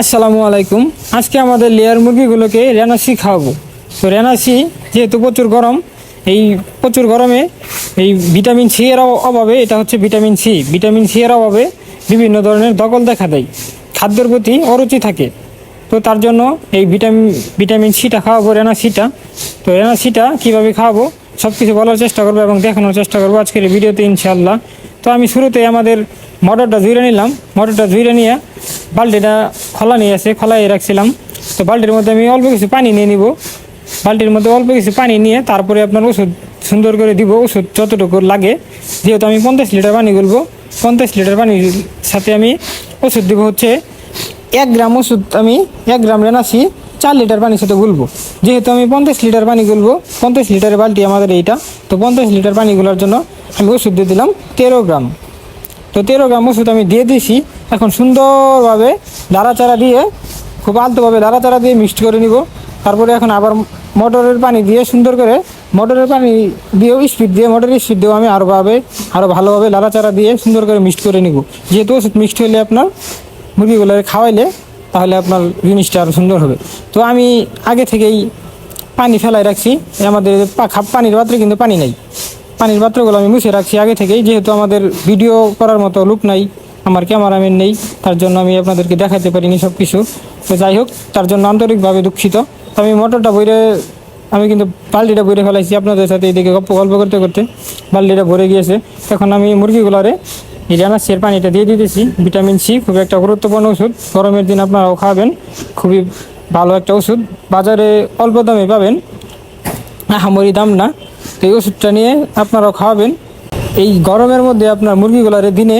আসসালামু আলাইকুম। আজকে আমাদের লেয়ার মুরগিগুলোকে রেনাসি খাওয়াবো। তো রেনাসি যেহেতু প্রচুর গরম, এই প্রচুর গরমে এই ভিটামিন সি এর অভাবে, এটা হচ্ছে ভিটামিন সি। ভিটামিন সি এর অভাবে বিভিন্ন ধরনের দখল দেখা দেয়। খাদ্যের প্রতি অরুচি থাকে। তো তার জন্য এই ভিটামিন ভিটামিন সিটা খাওয়াবো রেনাসিটা তো রেনাসিটা কীভাবে খাওয়াবো সব কিছু বলার চেষ্টা করব এবং দেখানোর চেষ্টা করব আজকের ভিডিওতে ইনশাল্লাহ তো আমি শুরুতে আমাদের মটরটা ধুইরে নিলাম। মটরটা ধুইরে নিয়ে বালতিটা খোলা নিয়ে আসে খোলাই রাখছিলাম। তো বালতির মধ্যে আমি অল্প কিছু পানি নিয়ে নিব। বালতির মধ্যে অল্প কিছু পানি নিয়ে তারপরে আপনার ওষুধ সুন্দর করে দিব। ওষুধ যতটুকু লাগে, যেহেতু আমি পঞ্চাশ লিটার পানি গুলবো, পঞ্চাশ লিটার পানির সাথে আমি ওষুধ দিব হচ্ছে এক গ্রাম ওষুধ আমি এক গ্রাম রেনাসি চার লিটার পানির সাথে গুলবো। যেহেতু আমি পঞ্চাশ লিটার পানি গুলবো, পঞ্চাশ লিটারের বালতি আমাদের এইটা। তো পঞ্চাশ লিটার পানি গুলার জন্য আমি ওষুধ দিয়ে দিলাম তেরো গ্রাম। তো তেরো গ্রাম ওষুধ আমি দিয়ে দিয়েছি। এখন সুন্দরভাবে নাড়াচাড়া দিয়ে, খুব আলতোভাবে নাড়াচাড়া দিয়ে মিক্সড করে নিব। তারপরে এখন আবার মোটরের পানি দিয়ে সুন্দর করে মোটরের পানি দিয়েও স্পিড দিয়ে, মোটরের স্পিড দিয়েও আমি আরও ভাবে আরও ভালোভাবে নাড়াচাড়া দিয়ে সুন্দর করে মিক্সড করে নিব। যেহেতু ওষুধ মিক্সড হলে আপনার মুরগিগুলো খাওয়াইলে তাহলে আপনার জিনিসটা আরও সুন্দর হবে। তো আমি আগে থেকেই পানি ফেলাই রাখছি। আমাদের পানির পাত্রে কিন্তু পানি নেই। পানির পাত্রগুলো আমি মুছে রাখছি। আগে থেকেই যেহেতু আমাদের ভিডিও করার মতো লুক নাই, আমার ক্যামেরাম্যান নেই, তার জন্য আমি আপনাদেরকে দেখাতে পারিনি সব কিছু তো যাই হোক, তার জন্য আন্তরিকভাবে দুঃখিত। আমি মোটরটা বইরে, আমি কিন্তু বালতিটা বইরে ফেলাইছি আপনাদের সাথে এইদিকে গল্প গল্প করতে করতে। বালতিটা ভরে গিয়েছে। এখন আমি মুরগিগুলোরে এই রানাসের পানিটা দিয়ে দিতেছি। ভিটামিন সি খুব একটা গুরুত্বপূর্ণ ওষুধ। গরমের দিন আপনারাও খাবেন। খুবই ভালো একটা ওষুধ। বাজারে অল্প দামে পাবেন। আহামরি দাম না। এই ওষুধটা নিয়ে আপনারাও খাওয়াবেন। এই গরমের মধ্যে আপনার মুরগিগুলারে দিনে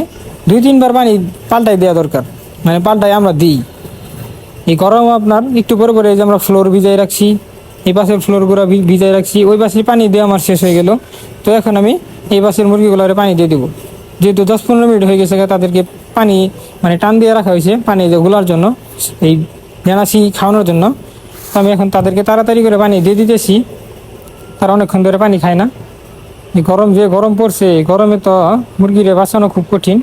দুই তিনবার পানি পাল্টাই দেওয়া দরকার। মানে পাল্টাই আমরা দিই। এই গরম আপনার একটু পরে পরে যে আমরা ফ্লোর ভিজাই রাখছি, এই পাশের ফ্লোরগুলো ভিজাই রাখছি, ওই পাশে পানি দিয়ে আমার শেষ হয়ে গেল। তো এখন আমি এই পাশের মুরগিগুলোরে পানি দিয়ে দেবো। যেহেতু দশ পনেরো মিনিট হয়ে গেছে তাদেরকে পানি মানে টান দিয়ে রাখা হয়েছে পানি গুলার জন্য, এই জেনাসি খাওয়ানোর জন্য। আমি এখন তাদেরকে তাড়াতাড়ি করে পানি দিয়ে দিতেছি। তারা অনেকক্ষণ ধরে পানি খায় না। এই গরম যে গরম পড়ছে গরমে তো মুরগিরে বাঁচানো খুব কঠিন।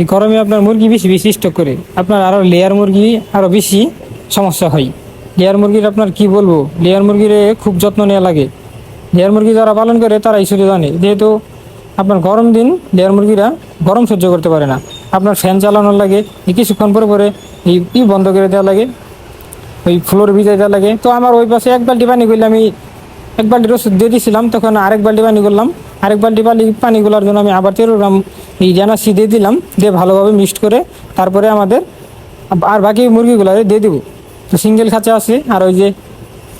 এই গরমে আপনার মুরগি বেশি বেশি স্টক করে। আপনার আরও লেয়ার মুরগি আরও বেশি সমস্যা হয়। লেয়ার মুরগির আপনার কি বলব? লেয়ার মুরগিরে খুব যত্ন নেওয়া লাগে। লেয়ার মুরগি যারা পালন করে, তারাই শুধু জানে। যেহেতু আপনার গরম দিন লেয়ার মুরগিরা গরম সহ্য করতে পারে না। আপনার ফ্যান চালানোর লাগে, এই কিছুক্ষণ পরে পরে এই ই বন্ধ করে দেওয়া লাগে, ওই ফ্লোর ভিজাই দেওয়া লাগে। তো আমার ওই পাশে এক বালতি পানি করলে আমি এক বালতির ওষুধ দিয়ে দিয়েছিলাম তখন আরেক বালতি পানি করলাম। আরেক বালতি পানি, পানিগুলোর জন্য আমি আবার তেরো গ্রাম এই জানাসি দিয়ে দিলাম, দিয়ে ভালোভাবে মিক্সড করে তারপরে আমাদের আর বাকি মুরগিগুলো দিয়ে দিব। তো সিঙ্গেল খাঁচা আছে, আর ওই যে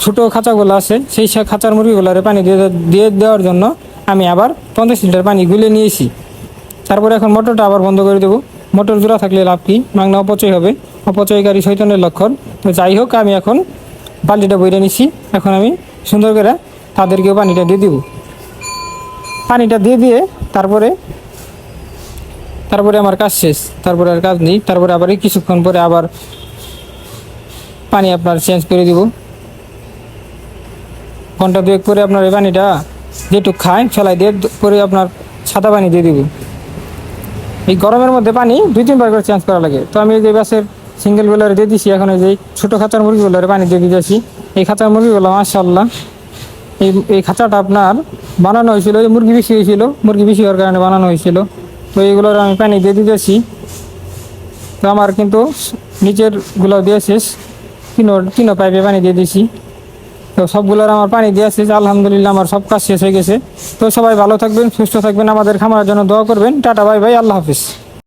ছোটো খাঁচাগুলো আছে, সেই খাঁচার মুরগিগুলোরে পানি দিয়ে দিয়ে দেওয়ার জন্য আমি আবার পঞ্চাশ লিটার পানি গুলে নিয়েছি। তারপরে এখন মোটরটা আবার বন্ধ করে দেবো। মোটর জোড়া থাকলে লাভ কি? মাংনা অপচয় হবে। অপচয়কারী শৈতনের লক্ষণ। তো যাই হোক, আমি এখন বালতিটা বইরে নিছি। এখন আমি সুন্দর করে তাদেরকেও পানিটা দিয়ে দিব। পানিটা দিয়ে দিয়ে তারপরে তারপরে আমার কাজ শেষ। তারপরে আর কাজ নেই। তারপরে আবার কিছুক্ষণ পরে আবার পানি আপনার চেঞ্জ করে দিব। ঘণ্টা দুয়েক পরে আপনার এই পানিটা যেটুক খায় ফেলাই দিয়ে পরে আপনার সাদা পানি দিয়ে দিব। এই গরমের মধ্যে পানি দুই তিনবার করে চেঞ্জ করা লাগে। তো আমি যে বাসের সিঙ্গেল গুলারে দিয়ে দিছি, এখন এই যে ছোটো খাঁচার মুরগিগুলোরে পানি দিয়ে দিতেছি। এই খাঁচার মুরগিগুলো মাশাল্লাহ এই এই খাঁচাটা আপনার বানানো হয়েছিল, এই মুরগি বেশি হয়েছিল, মুরগি বেশি হওয়ার কারণে বানানো হয়েছিল। তো এইগুলোর আমি পানি দিয়ে দিতেছি। তো আমার কিন্তু নিচেরগুলো দিয়ে শেষ তিনো তিনো পাইপে পানি দিয়ে দিয়েছি তো সবগুলোর আমার পানি দিয়ে শেষ, আলহামদুলিল্লাহ আমার সব কাজ শেষ হয়ে গেছে। তো সবাই ভালো থাকবেন, সুস্থ থাকবেন, আমাদের খামারের জন্য দোয়া করবেন। টাটা, বাই বাই, আল্লাহ হাফিজ।